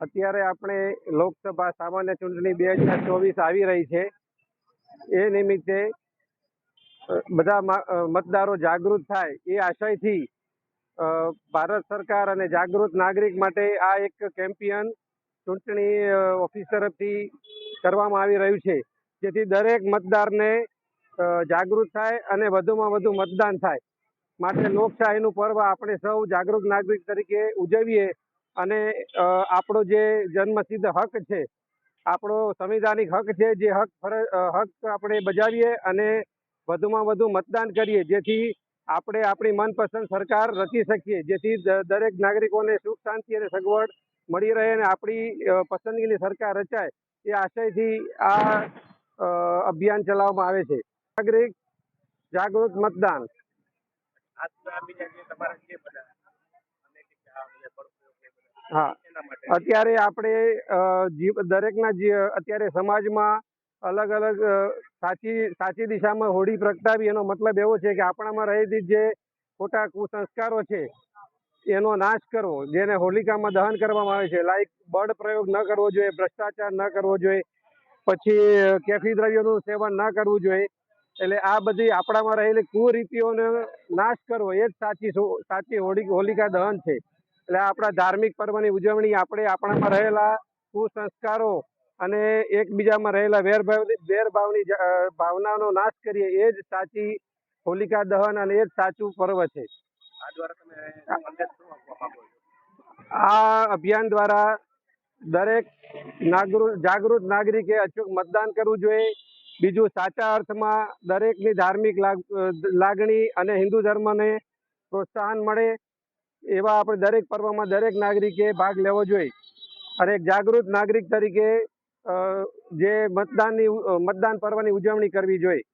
અત્યારે આપણે લોકસભા સામાન્ય ચૂંટણી બે હજાર ચોવીસ આવી રહી છે. એ નિમિત્તે બધા મતદારો જાગૃત થાય એ આશયથી ભારત સરકાર અને જાગૃત નાગરિક માટે આ એક કેમ્પિયન ચૂંટણી ઓફિસ તરફથી કરવામાં આવી રહ્યું છે. જેથી દરેક મતદારને જાગૃત થાય અને વધુમાં વધુ મતદાન થાય. માટે લોકશાહીનું પર્વ આપણે સૌ જાગૃત નાગરિક તરીકે ઉજવીએ અને આપણો જે જન્મસિદ્ધ હક છે, આપણો સંવિધાનિક હક છે, જે હક ફરજ હક આપણે બજાવીએ અને વધુમાં વધુ મતદાન કરીએ, જેથી આપણે આપણી મનપસંદ સરકાર રચી શકીએ, જેથી દરેક નાગરિકોને સુખ, શાંતિ અને સગવડ મળી રહે અને આપણી પસંદગીની સરકાર રચાય, એ આશયથી આ અભિયાન ચલાવવામાં આવે છે. નાગરિક જાગૃત મતદાન. તમારા હા. અત્યારે આપણે દરેકના અત્યારે સમાજમાં અલગ અલગ સાચી સાચી દિશામાં હોડી પ્રગટાવી એનો મતલબ એવો છે કે આપણામાં રહેલી જે ખોટા કુસંસ્કારો છે એનો નાશ કરવો જેને હોલિકામાં દહન કરવામાં આવે છે. લાઈક બળ પ્રયોગ ન કરવો જોઈએ ભ્રષ્ટાચાર ન કરવો જોઈએ પછી કેફી દ્રવ્યોનું સેવન ન કરવું જોઈએ. એટલે આ બધી આપણામાં રહેલી કુરીતિઓનો નાશ કરવો એ જ સાચી સાચી હોળી હોલિકા દહન છે. એટલે આપણા ધાર્મિક પર્વની ઉજવણી આપણે આપણામાં રહેલા કુસંસ્કારો અને એકબીજામાં રહેલા વેરભાવની વેરભાવની ભાવનાનો નાશ કરીએ એ જ સાચી હોલિકા દહન અને એ જ સાચું પર્વ છે. આ અભિયાન દ્વારા દરેક નાગરિક જાગૃત નાગરિકે અચૂક મતદાન કરવું જોઈએ. બીજું સાચા અર્થમાં દરેકની ધાર્મિક લાગ- લાગણી અને હિન્દુ ધર્મને પ્રોત્સાહન મળે. એવા આપણે દરેક પર્વમાં દરેક નાગરિકે ભાગ લેવો જોઈએ. અને એક જાગૃત નાગરિક તરીકે જે મતદાનની મતદાન પર્વની ઉજવણી કરવી જોઈએ.